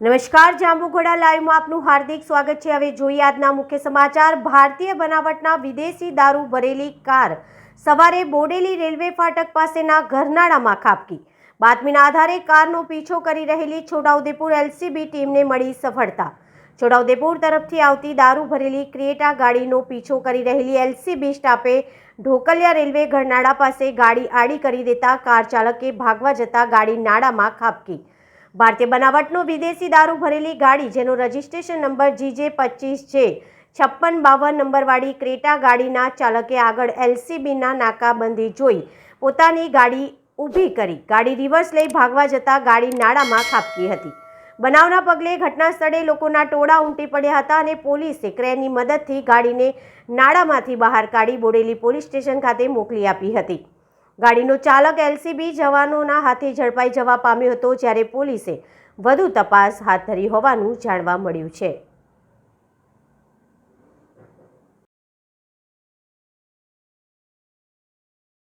નમસ્કાર, જાંબુઘોડા લાઈવમાં આપનું હાર્દિક સ્વાગત છે. હવે જોઈએ આજના મુખ્ય સમાચાર. ભારતીય બનાવટના વિદેશી દારૂ ભરેલી કાર સવારે બોડેલી રેલવે ફાટક પાસેના ઘરનાળામાં ખાબકી. બાતમીના આધારે કારનો પીછો કરી રહેલી છોટાઉદેપુર એલસીબી ટીમને મળી સફળતા. છોટાઉદેપુર તરફથી આવતી દારૂ ભરેલી ક્રિએટા ગાડીનો પીછો કરી રહેલી એલસીબી સ્ટાફે ઢોકલિયા રેલવે ઘરનાળા પાસે ગાડી આડી કરી દેતા કાર ચાલકે ભાગવા જતા ગાડી નાળામાં ખાબકી. ભારતીય બનાવટનો વિદેશી દારૂ ભરેલી ગાડી, જેનો રજિસ્ટ્રેશન નંબર જીજે પચીસ છે. છપ્પન બાવન નંબરવાળી ક્રેટા ગાડીના ચાલકે આગળ એલસીબીના નાકાબંધી જોઈ પોતાની ગાડી ઊભી કરી. ગાડી રિવર્સ લઈ ભાગવા જતા ગાડી નાળામાં ખાબકી હતી. બનાવના પગલે ઘટના સ્થળે લોકોના ટોળા ઉમટી પડ્યા હતા અને પોલીસે ક્રેનની મદદથી ગાડીને નાળામાંથી બહાર કાઢી બોડેલી પોલીસ સ્ટેશન ખાતે મોકલી આપી હતી. ગાડીનો ચાલક એલસીબી જવાનોના હાથે ઝડપાઈ જવા પામ્યો હતો, જ્યારે પોલીસે વધુ તપાસ હાથ ધરી હોવાનું જાણવા મળ્યું છે.